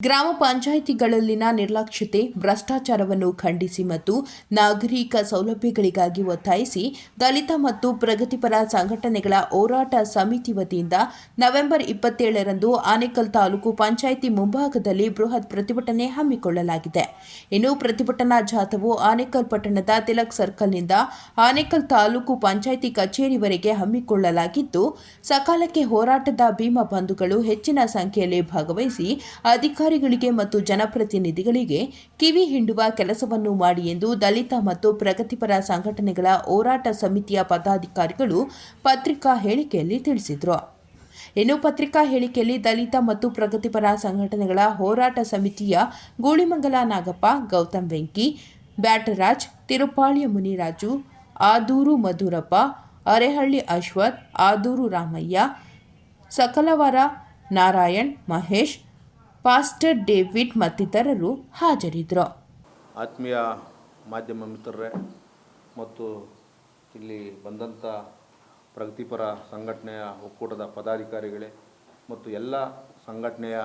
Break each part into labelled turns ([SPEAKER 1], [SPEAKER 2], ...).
[SPEAKER 1] ಗ್ರಾಮ ಪಂಚಾಯಿತಿಗಳಲ್ಲಿನ ನಿರ್ಲಕ್ಷ್ಯತೆ, ಭ್ರಷ್ಟಾಚಾರವನ್ನು ಖಂಡಿಸಿ ಮತ್ತು ನಾಗರಿಕ ಸೌಲಭ್ಯಗಳಿಗಾಗಿ ಒತ್ತಾಯಿಸಿ ದಲಿತ ಮತ್ತು ಪ್ರಗತಿಪರ ಸಂಘಟನೆಗಳ ಹೋರಾಟ ಸಮಿತಿ ವತಿಯಿಂದ ನವೆಂಬರ್ ಇಪ್ಪತ್ತೇಳರಂದು ಆನೇಕಲ್ ತಾಲೂಕು ಪಂಚಾಯಿತಿ ಮುಂಭಾಗದಲ್ಲಿ ಬೃಹತ್ ಪ್ರತಿಭಟನೆ ಹಮ್ಮಿಕೊಳ್ಳಲಾಗಿದೆ. ಇನ್ನು ಪ್ರತಿಭಟನಾ ಜಾಥವು ಆನೇಕಲ್ ಪಟ್ಟಣದ ತಿಲಕ್ ಸರ್ಕಲ್ನಿಂದ ಆನೇಕಲ್ ತಾಲೂಕು ಪಂಚಾಯಿತಿ ಕಚೇರಿವರೆಗೆ ಹಮ್ಮಿಕೊಳ್ಳಲಾಗಿದ್ದು, ಸಕಾಲಕ್ಕೆ ಹೋರಾಟದ ಭೀಮ ಬಂಧುಗಳು ಹೆಚ್ಚಿನ ಸಂಖ್ಯೆಯಲ್ಲಿ ಭಾಗವಹಿಸಿ ಅಧಿಕಾರಿಗಳಿಗೆ ಮತ್ತು ಜನಪ್ರತಿನಿಧಿಗಳಿಗೆ ಕಿವಿ ಹಿಂಡುವ ಕೆಲಸವನ್ನು ಮಾಡಿ ಎಂದು ದಲಿತ ಮತ್ತು ಪ್ರಗತಿಪರ ಸಂಘಟನೆಗಳ ಹೋರಾಟ ಸಮಿತಿಯ ಪದಾಧಿಕಾರಿಗಳು ಪತ್ರಿಕಾ ಹೇಳಿಕೆಯಲ್ಲಿ ತಿಳಿಸಿದರು. ಇನ್ನು ಪತ್ರಿಕಾ ಹೇಳಿಕೆಯಲ್ಲಿ ದಲಿತ ಮತ್ತು ಪ್ರಗತಿಪರ ಸಂಘಟನೆಗಳ ಹೋರಾಟ ಸಮಿತಿಯ ಗೂಳಿಮಂಗಲ ನಾಗಪ್ಪ, ಗೌತಮ್ ವೆಂಕಿ, ಬ್ಯಾಟರಾಜ್ ತಿರುಪಾಳಿಯ ಮುನಿರಾಜು, ಆದೂರು ಮಧುರಪ್ಪ, ಅರೆಹಳ್ಳಿ ಅಶ್ವಥ್, ಆದೂರು ರಾಮಯ್ಯ, ಸಕಲವರ ನಾರಾಯಣ್, ಮಹೇಶ್ ಪಾಸ್ಟರ್ ಡೇವಿಡ್ ಮತ್ತಿತರರು ಹಾಜರಿದ್ದರು.
[SPEAKER 2] ಆತ್ಮೀಯ ಮಾಧ್ಯಮ ಮಿತ್ರರೇ, ಮತ್ತು ಇಲ್ಲಿ ಬಂದಂಥ ಪ್ರಗತಿಪರ ಸಂಘಟನೆಯ ಒಕ್ಕೂಟದ ಪದಾಧಿಕಾರಿಗಳೇ, ಮತ್ತು ಎಲ್ಲ ಸಂಘಟನೆಯ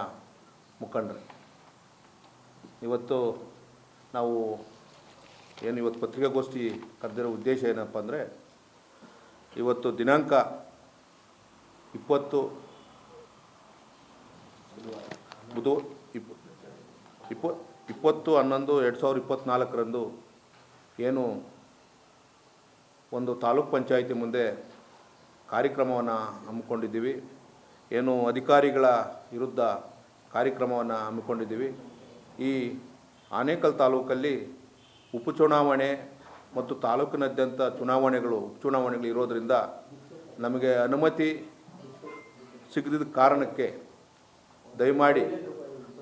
[SPEAKER 2] ಮುಖಂಡರೇ. ಇವತ್ತು ನಾವು ಏನು ಇವತ್ತು ಪತ್ರಿಕಾಗೋಷ್ಠಿ ಕರೆದಿರೋ ಉದ್ದೇಶ ಏನಪ್ಪ ಅಂದರೆ, ಇವತ್ತು ದಿನಾಂಕ ಇಪ್ಪತ್ತು ಬುಧ ಇಪ್ ಇಪ್ಪ ಇಪ್ಪತ್ತು, ಹನ್ನೊಂದು, ಎರಡು ಸಾವಿರದ ಇಪ್ಪತ್ತ್ನಾಲ್ಕರಂದು ಏನು ಒಂದು ತಾಲೂಕ್ ಪಂಚಾಯಿತಿ ಮುಂದೆ ಕಾರ್ಯಕ್ರಮವನ್ನು ಹಮ್ಮಿಕೊಂಡಿದ್ದೀವಿ. ಏನು ಅಧಿಕಾರಿಗಳ ವಿರುದ್ಧ ಕಾರ್ಯಕ್ರಮವನ್ನು ಹಮ್ಮಿಕೊಂಡಿದ್ದೀವಿ. ಈ ಆನೇಕಲ್ ತಾಲೂಕಲ್ಲಿ ಉಪಚುನಾವಣೆ ಮತ್ತು ತಾಲೂಕಿನಾದ್ಯಂತ ಚುನಾವಣೆಗಳು ಉಪಚುನಾವಣೆಗಳು ಇರೋದರಿಂದ ನಮಗೆ ಅನುಮತಿ ಸಿಗದಿದ್ದ ಕಾರಣಕ್ಕೆ ದಯಮಾಡಿ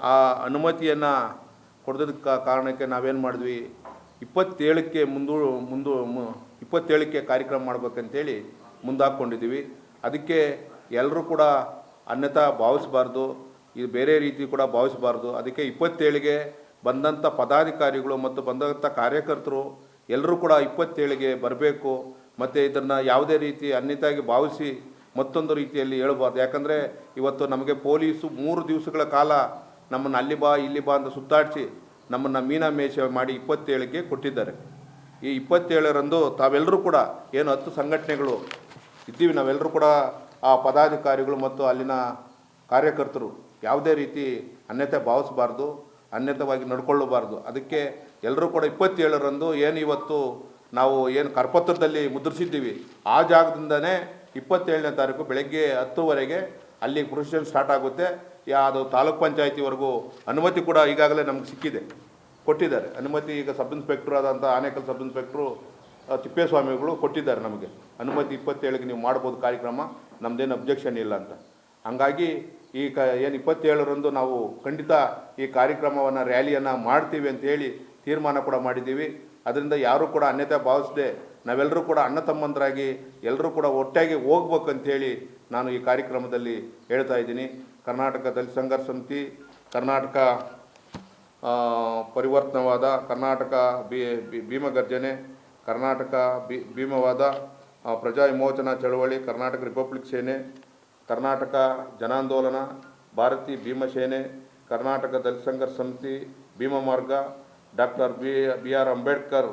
[SPEAKER 2] ಆ ಅನುಮತಿಯನ್ನು ಕೊಡದಿದ್ದ ಕಾರಣಕ್ಕೆ ನಾವೇನು ಮಾಡಿದ್ವಿ? ಇಪ್ಪತ್ತೇಳಕ್ಕೆ ಮುಂದೂ, ಮುಂದು, ಮು- ಇಪ್ಪತ್ತೇಳಕ್ಕೆ ಕಾರ್ಯಕ್ರಮ ಮಾಡ್ಬೇಕಂತೇಳಿ ಮುಂದಾಕ್ಕೊಂಡಿದ್ದೀವಿ ಅದಕ್ಕೆ ಎಲ್ಲರೂ ಕೂಡ ಅನ್ಯತಾ ಭಾವಿಸಬಾರ್ದು, ಇದು ಬೇರೆ ರೀತಿ ಕೂಡ ಭಾವಿಸಬಾರ್ದು. ಅದಕ್ಕೆ ಇಪ್ಪತ್ತೇಳಿಗೆ ಬಂದಂಥ ಪದಾಧಿಕಾರಿಗಳು ಮತ್ತು ಬಂದಂಥ ಕಾರ್ಯಕರ್ತರು ಎಲ್ಲರೂ ಕೂಡ ಇಪ್ಪತ್ತೇಳಿಗೆ ಬರಬೇಕು. ಮತ್ತು ಇದನ್ನು ಯಾವುದೇ ರೀತಿ ಅನ್ಯತಾಗಿ ಭಾವಿಸಿ ಮತ್ತೊಂದು ರೀತಿಯಲ್ಲಿ ಹೇಳ್ಬಾರ್ದು ಯಾಕಂದರೆ ಇವತ್ತು ನಮಗೆ ಪೊಲೀಸು ಮೂರು ದಿವಸಗಳ ಕಾಲ ನಮ್ಮನ್ನು ಅಲ್ಲಿ ಬಾ, ಇಲ್ಲಿ ಬಾ ಅಂತ ಸುತ್ತಾಡಿಸಿ ನಮ್ಮನ್ನು ಮೀನಾಮೇಷ ಮಾಡಿ ಇಪ್ಪತ್ತೇಳಕ್ಕೆ ಕೊಟ್ಟಿದ್ದಾರೆ. ಈ ಇಪ್ಪತ್ತೇಳರಂದು ತಾವೆಲ್ಲರೂ ಕೂಡ ಏನು ಹತ್ತು ಸಂಘಟನೆಗಳು ಇದ್ದೀವಿ, ನಾವೆಲ್ಲರೂ ಕೂಡ ಆ ಪದಾಧಿಕಾರಿಗಳು ಮತ್ತು ಅಲ್ಲಿನ ಕಾರ್ಯಕರ್ತರು ಯಾವುದೇ ರೀತಿ ಅನ್ಯತೆ ಭಾವಿಸಬಾರ್ದು, ಅನ್ಯತವಾಗಿ ನಡ್ಕೊಳ್ಳಬಾರ್ದು. ಅದಕ್ಕೆ ಎಲ್ಲರೂ ಕೂಡ ಇಪ್ಪತ್ತೇಳರಂದು ಏನು ಇವತ್ತು ನಾವು ಏನು ಕರ್ಪತ್ರದಲ್ಲಿ ಮುದ್ರಿಸಿದ್ದೀವಿ, ಆ ಜಾಗದಿಂದನೇ ಇಪ್ಪತ್ತೇಳನೇ ತಾರೀಕು ಬೆಳಗ್ಗೆ ಹತ್ತುವರೆಗೆ ಅಲ್ಲಿ ಪ್ರೊಸೆಷನ್ ಸ್ಟಾರ್ಟ್ ಆಗುತ್ತೆ. ಯಾವುದು ತಾಲೂಕ್ ಪಂಚಾಯತಿವರೆಗೂ ಅನುಮತಿ ಕೂಡ ಈಗಾಗಲೇ ನಮ್ಗೆ ಸಿಕ್ಕಿದೆ. ಕೊಟ್ಟಿದ್ದಾರೆ. ಅನುಮತಿ ಈಗ ಸಬ್ ಇನ್ಸ್ಪೆಕ್ಟ್ರ್ ಆದಂಥ ಆನೇಕಲ್ ಸಬ್ ಇನ್ಸ್ಪೆಕ್ಟ್ರು ತಿಪ್ಪೇಸ್ವಾಮಿಗಳು ಕೊಟ್ಟಿದ್ದಾರೆ ನಮಗೆ. ಅನುಮತಿ ಇಪ್ಪತ್ತೇಳಿಗೆ ನೀವು ಮಾಡ್ಬೋದು ಕಾರ್ಯಕ್ರಮ. ನಮ್ಮದೇನು ಅಬ್ಜೆಕ್ಷನ್ ಇಲ್ಲ ಅಂತ. ಹಂಗಾಗಿ ಈ ಕ, ಏನು ಇಪ್ಪತ್ತೇಳರಂದು ನಾವು ಖಂಡಿತ ಈ ಕಾರ್ಯಕ್ರಮವನ್ನು ರ್ಯಾಲಿಯನ್ನು ಮಾಡ್ತೀವಿ ಅಂತೇಳಿ ತೀರ್ಮಾನ ಕೂಡ ಮಾಡಿದ್ದೀವಿ. ಅದರಿಂದ ಯಾರೂ ಕೂಡ ಅನ್ಯತೆ ಭಾವಿಸದೆ ನಾವೆಲ್ಲರೂ ಕೂಡ ಅಣ್ಣ ತಮ್ಮಂದರಾಗಿ ಎಲ್ಲರೂ ಕೂಡ ಒಟ್ಟಾಗಿ ಹೋಗ್ಬೇಕು ಅಂತೇಳಿ ನಾನು ಈ ಕಾರ್ಯಕ್ರಮದಲ್ಲಿ ಹೇಳ್ತಾ ಇದ್ದೀನಿ. ಕರ್ನಾಟಕ ದಲಿತ ಸಂಘರ್ಷ ಸಮಿತಿ, ಕರ್ನಾಟಕ ಪರಿವರ್ತನವಾದ, ಕರ್ನಾಟಕ ಭೀಮಗರ್ಜನೆ ಕರ್ನಾಟಕ ಬಿ, ಭೀಮವಾದ ಪ್ರಜಾ ವಿಮೋಚನಾ ಚಳವಳಿ, ಕರ್ನಾಟಕ ರಿಪಬ್ಲಿಕ್ ಸೇನೆ, ಕರ್ನಾಟಕ ಜನಾಂದೋಲನ, ಭಾರತಿ ಭೀಮಸೇನೆ ಕರ್ನಾಟಕ ದಲಿತ Sangharsha Samiti, Bhima Marga, doctor B B R Ambedkar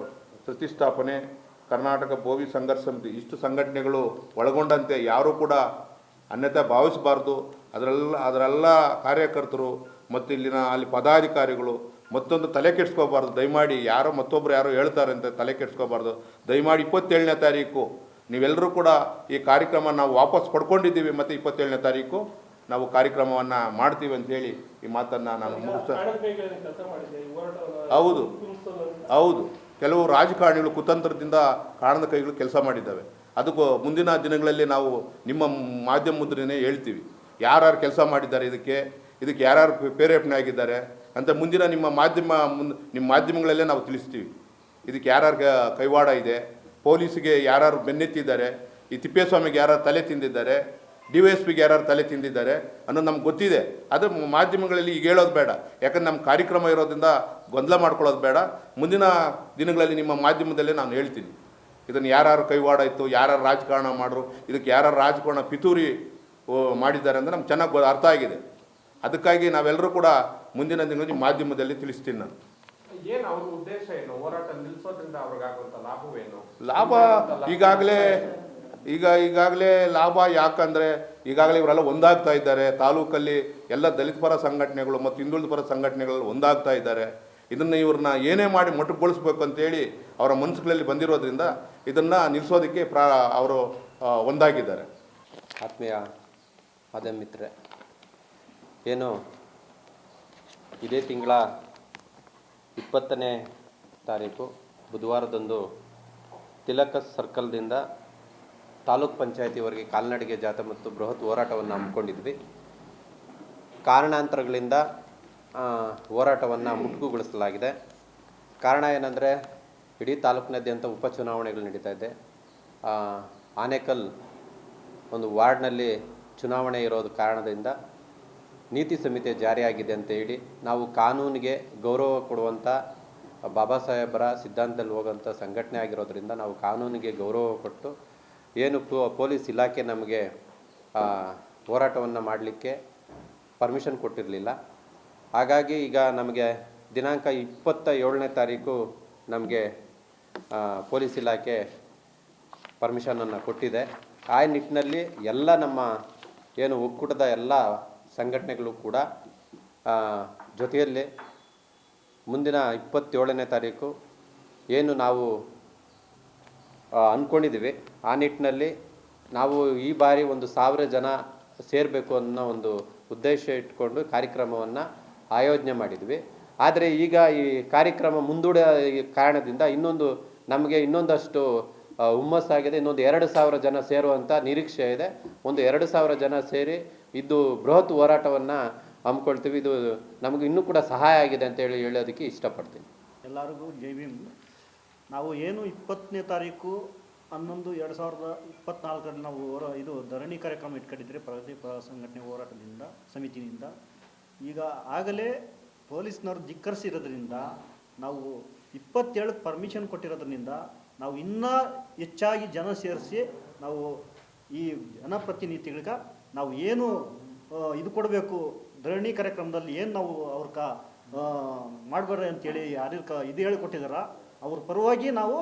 [SPEAKER 2] ಪ್ರತಿಷ್ಠಾಪನೆ ಕರ್ನಾಟಕ ಬೋವಿ ಸಂಘರ್ಷ ಸಮಿತಿ ಇಷ್ಟು ಸಂಘಟನೆಗಳು ಒಳಗೊಂಡಂತೆ ಯಾರೂ ಕೂಡ ಅನ್ಯತೆ ಭಾವಿಸಬಾರ್ದು. ಅದರೆಲ್ಲ ಅದರೆಲ್ಲ ಕಾರ್ಯಕರ್ತರು ಮತ್ತು ಇಲ್ಲಿನ ಅಲ್ಲಿ ಪದಾಧಿಕಾರಿಗಳು ಮತ್ತೊಂದು ತಲೆ ಕೆಡಿಸ್ಕೋಬಾರ್ದು. ದಯಮಾಡಿ ಯಾರೋ ಮತ್ತೊಬ್ಬರು ಯಾರೋ ಹೇಳ್ತಾರೆ ಅಂತ ತಲೆ ಕೆಡಿಸ್ಕೋಬಾರ್ದು. ದಯಮಾಡಿ ಇಪ್ಪತ್ತೇಳನೇ ತಾರೀಕು ನೀವೆಲ್ಲರೂ ಕೂಡ ಈ ಕಾರ್ಯಕ್ರಮ ನಾವು ವಾಪಸ್ ಪಡ್ಕೊಂಡಿದ್ದೀವಿ ಮತ್ತು ಇಪ್ಪತ್ತೇಳನೇ ತಾರೀಕು ನಾವು ಕಾರ್ಯಕ್ರಮವನ್ನು ಮಾಡ್ತೀವಿ ಅಂತೇಳಿ ಈ ಮಾತನ್ನು ನಾನು ಮುಗಿಸ್ತಾ ಹೌದು. ಹೌದು. ಕೆಲವು ರಾಜಕಾರಣಿಗಳು ಕುತಂತ್ರದಿಂದ ಕಾಣದ ಕೈಗಳು ಕೆಲಸ ಮಾಡಿದ್ದಾವೆ. ಅದಕ್ಕೂ ಮುಂದಿನ ದಿನಗಳಲ್ಲಿ ನಾವು ನಿಮ್ಮ ಮಾಧ್ಯಮ ಮುದ್ರನೇ ಹೇಳ್ತೀವಿ. ಯಾರ್ಯಾರು ಕೆಲಸ ಮಾಡಿದ್ದಾರೆ ಇದಕ್ಕೆ ಇದಕ್ಕೆ ಯಾರ್ಯಾರು ಪ್ರೇರೇಪಣೆ ಆಗಿದ್ದಾರೆ ಅಂತ ಮುಂದಿನ ನಿಮ್ಮ ಮಾಧ್ಯಮ ಮುಂದೆ ನಿಮ್ಮ ಮಾಧ್ಯಮಗಳಲ್ಲೇ ನಾವು ತಿಳಿಸ್ತೀವಿ. ಇದಕ್ಕೆ ಯಾರ್ಯಾರು ಕೈವಾಡ ಇದೆ, ಪೊಲೀಸಿಗೆ ಯಾರ್ಯಾರು ಬೆನ್ನೆತ್ತಿದ್ದಾರೆ, ಈ ತಿಪ್ಪೇಸ್ವಾಮಿಗೆ ಯಾರು ತಲೆ ತಿಂದಿದ್ದಾರೆ ಡಿ ವೈ ಎಸ್ ಪಿಗೆ ಯಾರು ತಲೆ ತಿಂದಿದ್ದಾರೆ ಅನ್ನೋದು ನಮ್ಗೆ ಗೊತ್ತಿದೆ. ಅದು ಮಾಧ್ಯಮಗಳಲ್ಲಿ ಈಗ ಹೇಳೋದು ಬೇಡ. ಯಾಕಂದ್ರೆ ನಮ್ಮ ಕಾರ್ಯಕ್ರಮ ಇರೋದ್ರಿಂದ ಗೊಂದಲ ಮಾಡ್ಕೊಳ್ಳೋದು ಬೇಡ. ಮುಂದಿನ ದಿನಗಳಲ್ಲಿ ನಿಮ್ಮ ಮಾಧ್ಯಮದಲ್ಲೇ ನಾನು ಹೇಳ್ತೀನಿ. ಇದನ್ನು ಯಾರ್ಯಾರು ಕೈವಾಡ ಇತ್ತು ಯಾರ್ಯಾರು ರಾಜಕಾರಣ ಮಾಡ್ರು ಇದಕ್ಕೆ ಯಾರ್ಯಾರು ರಾಜಕಾರಣ ಪಿತೂರಿ ಮಾಡಿದ್ದಾರೆ ಅಂದರೆ ನಮ್ಗೆ ಚೆನ್ನಾಗಿ ಗೊ- ಅರ್ಥ ಆಗಿದೆ. ಅದಕ್ಕಾಗಿ ನಾವೆಲ್ಲರೂ ಕೂಡ ಮುಂದಿನ ದಿನಗಳಲ್ಲಿ ಮಾಧ್ಯಮದಲ್ಲಿ ತಿಳಿಸ್ತೀನಿ ನಾನು.
[SPEAKER 3] ಏನು ಅವ್ರ ಉದ್ದೇಶ ಏನು? ಹೋರಾಟ ನಿಲ್ಲಿಸೋದ್ರಿಂದ ಲಾಭವೇನು?
[SPEAKER 2] ಲಾಭ ಈಗಾಗಲೇ ಈಗ ಈಗಾಗಲೇ ಲಾಭ ಯಾಕಂದರೆ ಈಗಾಗಲೇ ಇವರೆಲ್ಲ ಒಂದಾಗ್ತಾ ಇದ್ದಾರೆ. ತಾಲೂಕಲ್ಲಿ ಎಲ್ಲ ದಲಿತ ಪರ ಸಂಘಟನೆಗಳು ಮತ್ತು ಹಿಂದುಳಿದ ಪರ ಸಂಘಟನೆಗಳು ಒಂದಾಗ್ತಾ ಇದ್ದಾರೆ. ಇದನ್ನು ಇವ್ರನ್ನ ಏನೇ ಮಾಡಿ ಮೊಟಕುಗೊಳಿಸ್ಬೇಕು ಅಂತೇಳಿ ಅವರ ಮನಸ್ಸುಗಳಲ್ಲಿ ಬಂದಿರೋದ್ರಿಂದ ಇದನ್ನು ನಿಲ್ಲಿಸೋದಕ್ಕೆ ಪ್ರಾ ಅವರು ಒಂದಾಗಿದ್ದಾರೆ.
[SPEAKER 4] ಆತ್ಮೀಯ ಅದೇ ಮಿತ್ರೆ ಏನು ಇದೇ ತಿಂಗಳ ಇಪ್ಪತ್ತನೇ ತಾರೀಕು ಬುಧವಾರದಂದು ತಿಲಕ ಸರ್ಕಲ್ದಿಂದ ತಾಲೂಕ್ ಪಂಚಾಯತಿವರೆಗೆ ಕಾಲ್ನಡಿಗೆ ಜಾಥಾ ಮತ್ತು ಬೃಹತ್ ಹೋರಾಟವನ್ನು ಹಮ್ಮಿಕೊಂಡಿದ್ವಿ. ಕಾರಣಾಂತರಗಳಿಂದ ಹೋರಾಟವನ್ನು ಮುಟುಕುಗೊಳಿಸಲಾಗಿದೆ ಕಾರಣ ಏನಂದರೆ, ಇಡೀ ತಾಲೂಕಿನಾದ್ಯಂತ ಉಪಚುನಾವಣೆಗಳು ನಡೀತಾ ಇದೆ. ಆನೇಕಲ್ ಒಂದು ವಾರ್ಡ್ನಲ್ಲಿ ಚುನಾವಣೆ ಇರೋದು ಕಾರಣದಿಂದ ನೀತಿ ಸಂಹಿತೆ ಜಾರಿಯಾಗಿದೆ ಅಂತ ಹೇಳಿ, ನಾವು ಕಾನೂನಿಗೆ ಗೌರವ ಕೊಡುವಂಥ ಬಾಬಾ ಸಾಹೇಬರ ಸಿದ್ಧಾಂತದಲ್ಲಿ ಹೋಗೋಂಥ ಸಂಘಟನೆ ಆಗಿರೋದ್ರಿಂದ ನಾವು ಕಾನೂನಿಗೆ ಗೌರವ ಕೊಟ್ಟು ಏನು ಪೊಲೀಸ್ ಇಲಾಖೆ ನಮಗೆ ಹೋರಾಟವನ್ನು ಮಾಡಲಿಕ್ಕೆ ಪರ್ಮಿಷನ್ ಕೊಟ್ಟಿರಲಿಲ್ಲ. ಹಾಗಾಗಿ ಈಗ ನಮಗೆ ದಿನಾಂಕ ಇಪ್ಪತ್ತ ಏಳನೇ ತಾರೀಕು ನಮಗೆ ಪೊಲೀಸ್ ಇಲಾಖೆ ಪರ್ಮಿಷನನ್ನು ಕೊಟ್ಟಿದೆ. ಆ ನಿಟ್ಟಿನಲ್ಲಿ ಎಲ್ಲ ನಮ್ಮ ಏನು ಒಕ್ಕೂಟದ ಎಲ್ಲ ಸಂಘಟನೆಗಳು ಕೂಡ ಜೊತೆಯಲ್ಲಿ ಮುಂದಿನ ಇಪ್ಪತ್ತೇಳನೇ ತಾರೀಕು ಏನು ನಾವು ಅಂದ್ಕೊಂಡಿದ್ದೀವಿ ಆ ನಿಟ್ಟಿನಲ್ಲಿ ನಾವು ಈ ಬಾರಿ ಒಂದು ಸಾವಿರ ಜನ ಸೇರಬೇಕು ಅನ್ನೋ ಒಂದು ಉದ್ದೇಶ ಇಟ್ಕೊಂಡು ಕಾರ್ಯಕ್ರಮವನ್ನು ಆಯೋಜನೆ ಮಾಡಿದ್ವಿ. ಆದರೆ ಈಗ ಈ ಕಾರ್ಯಕ್ರಮ ಮುಂದೂಡ ಕಾರಣದಿಂದ ಇನ್ನೊಂದು ನಮಗೆ ಇನ್ನೊಂದಷ್ಟು ಹುಮ್ಮಸ್ಸಾಗಿದೆ ಇನ್ನೊಂದು ಎರಡು ಸಾವಿರ ಜನ ಸೇರುವಂಥ ನಿರೀಕ್ಷೆ ಇದೆ. ಒಂದು ಎರಡು ಸಾವಿರ ಜನ ಸೇರಿ ಇದು ಬೃಹತ್ ಹೋರಾಟವನ್ನು ಹಮ್ಮಿಕೊಳ್ತೀವಿ. ಇದು ನಮಗೆ ಇನ್ನೂ ಕೂಡ ಸಹಾಯ ಆಗಿದೆ ಅಂತ ಹೇಳಿ ಹೇಳೋದಕ್ಕೆ ಇಷ್ಟಪಡ್ತೀನಿ.
[SPEAKER 5] ಎಲ್ಲರಿಗೂ ಜೈ ಭೀಮ್. ನಾವು ಏನು ಇಪ್ಪತ್ತನೇ ತಾರೀಕು ಹನ್ನೊಂದು ಎರಡು ಸಾವಿರದ ಇಪ್ಪತ್ನಾಲ್ಕರಲ್ಲಿ ನಾವು ಹೋರ ಇದು ಧರಣಿ ಕಾರ್ಯಕ್ರಮ ಇಟ್ಕೊಂಡಿದ್ರೆ ಪ್ರಗತಿ ಪರ ಸಂಘಟನೆ ಹೋರಾಟದಿಂದ, ಸಮಿತಿಯಿಂದ. ಈಗ ಆಗಲೇ ಪೊಲೀಸ್ನವ್ರು ಧಿಕ್ಕರಿಸಿರೋದ್ರಿಂದ, ನಾವು ಇಪ್ಪತ್ತೇಳು ಪರ್ಮಿಷನ್ ಕೊಟ್ಟಿರೋದ್ರಿಂದ ನಾವು ಇನ್ನೂ ಹೆಚ್ಚಾಗಿ ಜನ ಸೇರಿಸಿ ನಾವು ಈ ಜನಪ್ರತಿನಿಧಿಗಳಿಗೆ ನಾವು ಏನು ಇದು ಕೊಡಬೇಕು, ಧರಣಿ ಕಾರ್ಯಕ್ರಮದಲ್ಲಿ ಏನು ನಾವು ಅವ್ರ ಕ ಮಾಡಬೇಡ್ರಿ ಅಂತೇಳಿ ಯಾರಿಗೆ ಇದು ಹೇಳಿಕೊಟ್ಟಿದಾರ. ಅವ್ರ ಪರವಾಗಿ ನಾವು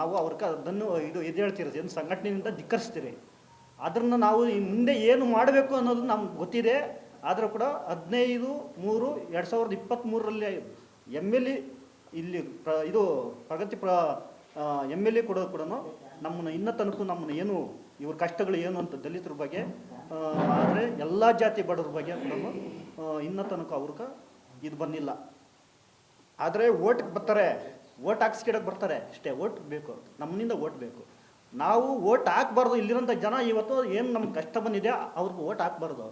[SPEAKER 5] ನಾವು ಅವ್ರ ಅದನ್ನು ಇದು ಇದು ಹೇಳ್ತಿರೋದು, ಏನು ಸಂಘಟನೆಯಿಂದ ಧಿಕ್ಕರಿಸ್ತೀರಿ. ಅದನ್ನು ನಾವು ಮುಂದೆ ಏನು ಮಾಡಬೇಕು ಅನ್ನೋದು ನಮ್ಗೆ ಗೊತ್ತಿದೆ. ಆದರೂ ಕೂಡ ಹದಿನೈದು, ಮೂರು, ಎರಡು ಸಾವಿರದ ಇಪ್ಪತ್ತ್ಮೂರರಲ್ಲಿ ಎಂ ಎಲ್ ಎ ಇಲ್ಲಿ ಪ್ರ, ಇದು ಪ್ರಗತಿ ಪ್ರ ಎಂ ಎಲ್ ಎ ಕೊಡೋದು ಕೂಡ ನಮ್ಮನ್ನು ಇನ್ನೂ ತನಕ ನಮ್ಮನ್ನು ಏನು, ಇವ್ರ ಕಷ್ಟಗಳು ಏನು ಅಂತ ದಲಿತರ ಬಗ್ಗೆ ಆದರೆ ಎಲ್ಲ ಜಾತಿ ಬಡವ್ರ ಬಗ್ಗೆ ಕೂಡ ಇನ್ನೂ ತನಕ ಅವ್ರಿಗೆ ಇದು ಬಂದಿಲ್ಲ. ಆದರೆ ಓಟ್ಗೆ ಬರ್ತಾರೆ. ಓಟ್ ಹಾಕ್ಸ್ಕಿಡಕ್ಕೆ ಬರ್ತಾರೆ. ಅಷ್ಟೇ ಓಟ್ ಬೇಕು. ನಮ್ಮಿಂದ ಓಟ್ ಬೇಕು. ನಾವು ಓಟ್ ಹಾಕ್ಬಾರ್ದು ಇಲ್ಲಿರೋಂಥ ಜನ ಇವತ್ತು ಏನು ನಮ್ಗೆ ಕಷ್ಟ ಬಂದಿದೆ, ಅವ್ರಿಗೆ ಓಟ್ ಹಾಕ್ಬಾರ್ದು